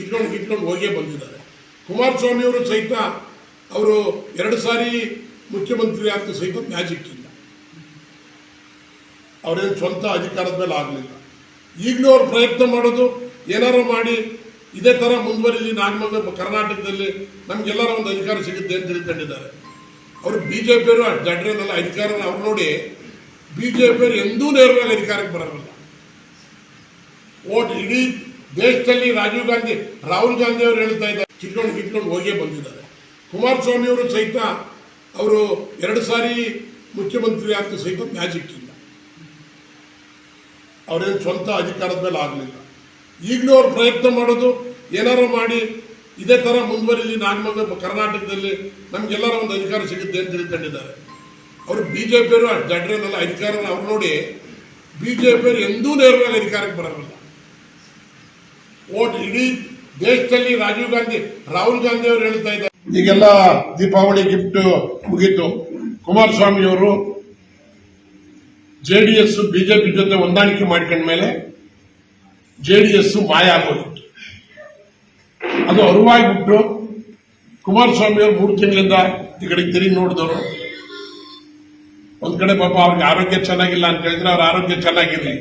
ಕಿತ್ಕೊಂಡು ಕಿತ್ಕೊಂಡು ಹೋಗೇ ಬಂದಿದ್ದಾರೆ. ಕುಮಾರಸ್ವಾಮಿ ಅವರು ಸಹಿತ ಅವರು ಎರಡು ಸಾರಿ ಮುಖ್ಯಮಂತ್ರಿ ಆಗ್ತಾ ಸಹಿತ ಮ್ಯಾಜಿಕ್ ಇಲ್ಲ. ಅವರೇನು ಸ್ವಂತ ಅಧಿಕಾರದ ಮೇಲೆ ಆಗಲಿಲ್ಲ. ಈಗಲೂ ಅವ್ರು ಪ್ರಯತ್ನ ಮಾಡೋದು ಏನಾರು ಮಾಡಿ ಇದೇ ಥರ ಮುಂದುವರಿಲಿ ನಾಗಮಂಗ ಕರ್ನಾಟಕದಲ್ಲಿ ನಮ್ಗೆಲ್ಲರ ಒಂದು ಅಧಿಕಾರ ಸಿಗುತ್ತೆ ಅಂತ ತಿಳ್ಕೊಂಡಿದ್ದಾರೆ. ಅವರು ಬಿ ಜೆ ಪಿಯವರು ಅಧಿಕಾರನ ಅವ್ರು ನೋಡಿ ಬಿ ಜೆ ಪಿಯವರು ಎಂದೂ ನೇರವಾಗಿ ಅಧಿಕಾರಕ್ಕೆ ಬರೋಲ್ಲ ಓಟ್ ಇಡೀ ದೇಶದಲ್ಲಿ ರಾಜೀವ್ ಗಾಂಧಿ, ರಾಹುಲ್ ಗಾಂಧಿ ಅವರು ಹೇಳ್ತಾ ಇದ್ದಾರೆ. ಕಿತ್ಕೊಂಡು ಕಿಟ್ಕೊಂಡು ಹೋಗೇ ಬಂದಿದ್ದಾರೆ. ಕುಮಾರಸ್ವಾಮಿ ಅವರು ಸಹಿತ ಅವರು ಎರಡು ಸಾರಿ ಮುಖ್ಯಮಂತ್ರಿ ಅಂತ ಸಹಿತ ಮ್ಯಾಜಿಕ್ ಇಲ್ಲ. ಅವರೇನು ಸ್ವಂತ ಅಧಿಕಾರದ ಮೇಲೆ ಆಗಲಿಲ್ಲ. ಈಗಲೂ ಅವ್ರು ಪ್ರಯತ್ನ ಮಾಡೋದು ಏನಾರು ಮಾಡಿ ಇದೇ ಥರ ಮುಂದುವರಿಲಿ ನಾಗಮಂಗ ಕರ್ನಾಟಕದಲ್ಲಿ ನಮಗೆಲ್ಲರ ಒಂದು ಅಧಿಕಾರ ಸಿಗುತ್ತೆ ಅಂತ ತಿಳ್ಕೊಂಡಿದ್ದಾರೆ. ಅವರು ಬಿ ಜೆ ಪಿಯವರು ದಡ್ರೇನಲ್ಲ, ಅಧಿಕಾರನ ಅವ್ರು ನೋಡಿ ಬಿ ಜೆ ಪಿಯವರು ಎಂದೂ ನೇರವಾಗಿ ಅಧಿಕಾರಕ್ಕೆ ಬರೋಲ್ಲ. ಓಟ್ ಇಡೀ ದೇಶದಲ್ಲಿ ರಾಜೀವ್ ಗಾಂಧಿ, ರಾಹುಲ್ ಗಾಂಧಿ ಅವರು ಹೇಳ್ತಾ ಇದ್ದಾರೆ. ಈಗೆಲ್ಲ ದೀಪಾವಳಿ ಗಿಫ್ಟ್ ಮುಗೀತು. ಕುಮಾರಸ್ವಾಮಿ ಅವರು ಜೆ ಡಿ ಎಸ್ ಬಿಜೆಪಿ ಜೊತೆ ಹೊಂದಾಣಿಕೆ ಮಾಡ್ಕೊಂಡ ಮೇಲೆ ಜೆ ಡಿ ಎಸ್ ಮಾಯ ಆಗೋಗಿತ್ತು. ಅದು ಅರಿವಾಗ್ಬಿಟ್ಟು ಕುಮಾರಸ್ವಾಮಿ ಅವರು ಮೂರು ತಿಂಗಳಿಂದ ಈ ಕಡೆಗೆ ತಿರುಗಿ ನೋಡಿದವರು. ಒಂದ್ ಕಡೆ ಪಾಪ ಅವ್ರಿಗೆ ಆರೋಗ್ಯ ಚೆನ್ನಾಗಿಲ್ಲ ಅಂತ ಹೇಳಿದ್ರೆ ಅವ್ರ ಆರೋಗ್ಯ ಚೆನ್ನಾಗಿರ್ಲಿ.